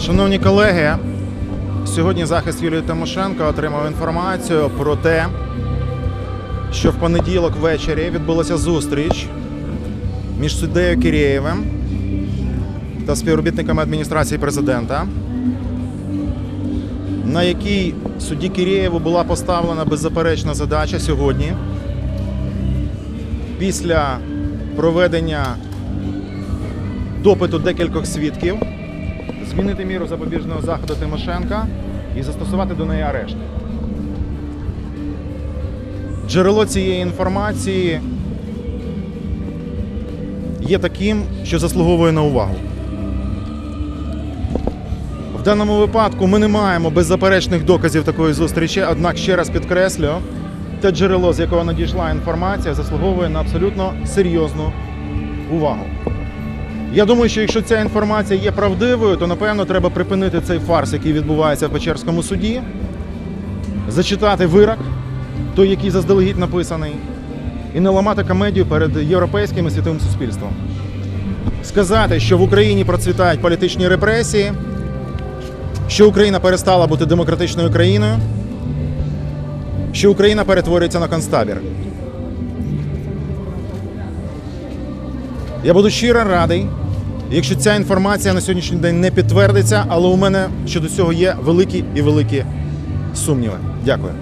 Шановні колеги, сьогодні захист Юлії Тимошенко отримав інформацію про те, що в понеділок ввечері відбулася зустріч між суддею Кірєєвим та співробітниками адміністрації президента, на якій судді Кірєєву була поставлена беззаперечна задача сьогодні після проведення допиту декількох свідків змінити міру запобіжного заходу Тимошенка і застосувати до неї арешт. Джерело цієї інформації є таким, що заслуговує на увагу. В даному випадку ми не маємо беззаперечних доказів такої зустрічі, однак ще раз підкреслю, те джерело, з якого надійшла інформація, заслуговує на абсолютно серйозну увагу. Я думаю, що якщо ця інформація є правдивою, то напевно треба припинити цей фарс, який відбувається в Печерському суді, зачитати вирок, той, який заздалегідь написаний, і не ламати комедію перед європейським і світовим суспільством. Сказати, що в Україні процвітають політичні репресії, що Україна перестала бути демократичною країною, що Україна перетворюється на концтабір. Я буду щиро радий, якщо ця інформація на сьогоднішній день не підтвердиться, але у мене щодо цього є великі і великі сумніви. Дякую.